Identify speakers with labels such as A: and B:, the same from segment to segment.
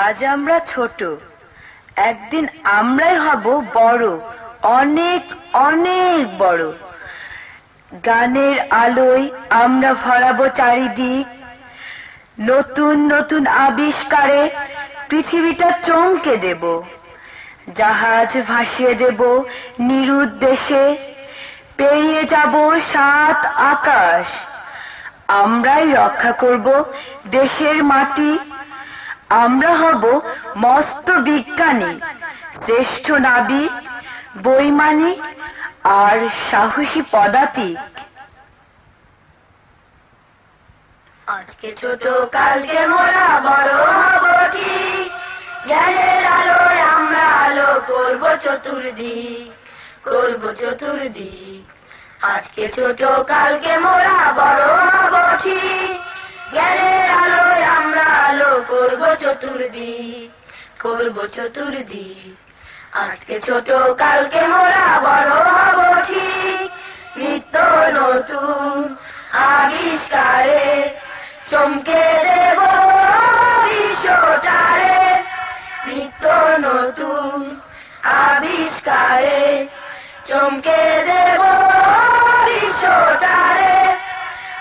A: আজ আমরা ছোট। একদিন আমরাই হব বড়। অনেক অনেক বড়। গানের আলোয় আমরা ভরাবো চারিদিক। নতুন নতুন আবিষ্কারে পৃথিবীটা চমকে দেব। জাহাজ ভাসিয়ে দেব নিরুদ্দেশে। পেরিয়ে যাব সাত আকাশ। আমরাই রক্ষা করব দেশের মাটি। আমরা হব মস্ত বিজ্ঞানী, শ্রেষ্ঠ নাবিক, বৈমানিক আর সাহসী পদাতিক।
B: আজকে ছোট, কালকে মোরা বড় হব ঠিক। জ্ঞানের আলোয় আমরা আলো করব চতুর্দিক করব চতুর্দিক। আজকে ছোট, কালকে মোরা চতুর্দিক, করব চতুর্দিক। আজকে ছোট, কালকে মোরা, বড় হব ঠিক। নিত্য নতুন আবিষ্কারে, চমকে দেব বিশ্বটারে। নিত্য নতুন আবিষ্কারে, চমকে দেব বিশ্বটারে।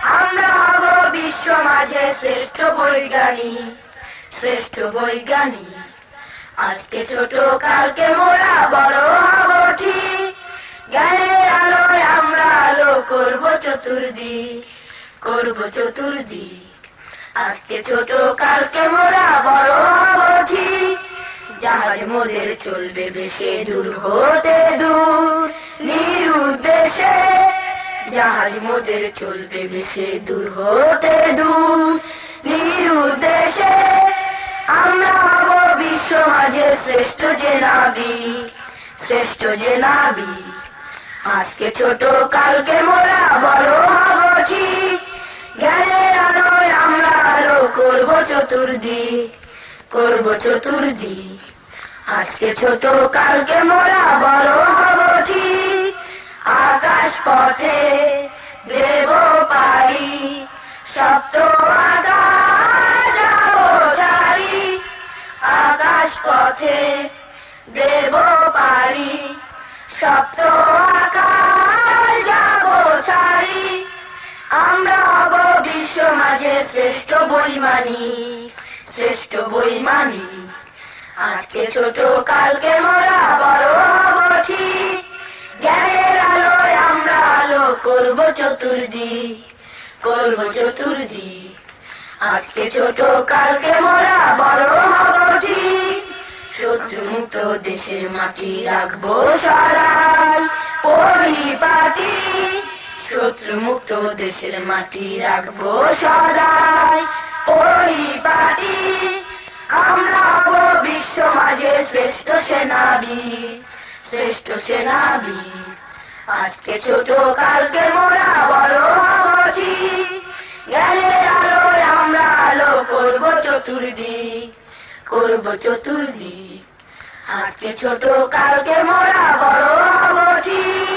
B: আমরা হব বিশ্ব মাঝে শ্রেষ্ঠ বৈজ্ঞানিক। শ্রেষ্ঠ বৈজ্ঞানিক আজকে ছোট, কালকে মোরা বড় হব জ্ঞানের আলোয় আমরা আলো করব চতুর্দিক করব চতুর্দিক। আজকে ছোট, কালকে মোরা বড় হব ঠিক জাহাজ মোদের চলবে বেশে দূর হতে দূর। নিরুদ্দেশে জাহাজ মোদের চলবে বেশে দূর হতে দূর। নিরুদ্দেশে শ্রেষ্ঠ যে নাবিক, শ্রেষ্ঠ যে নাবিক। আজকে ছোট, কালকে মোরা বড় হব ঠিক। জ্ঞানের আলোয় আমরা আলো করব চতুর্দিক করব চতুর্দিক। আজকে ছোট, কালকে মোরা বড় হব ঠিক। আকাশ পথে দেব পারি সপ্ত পথে দেব পারি, সপ্ত যাব ছাড়ি। আমরা হব বিশ্ব মাঝে শ্রেষ্ঠ শ্রেষ্ঠ আজকে ছোট, কালকে মোরা, বড় হব জ্ঞানের আলোয় আমরা আলো করব করব আজকে ছোট, কালকে মোরা, বড় হব ঠিক। মুক্ত দেশের মাটি রাখব সরাই পরিপাটি শত্রু মুক্ত দেশের মাটি রাখব সদাই পরিপাটি আমরা বিশ্ব মাঝে শ্রেষ্ঠ সেনাবি শ্রেষ্ঠ সেনাবি। আজকে ছোট কালকে মোরা বড় হব ঠিক জ্ঞানের আলোয় আমরা আলো করব চতুর্দিক করব চতুর্দিক। আজকে ছোট কালকে মোরা বড় হব ঠিক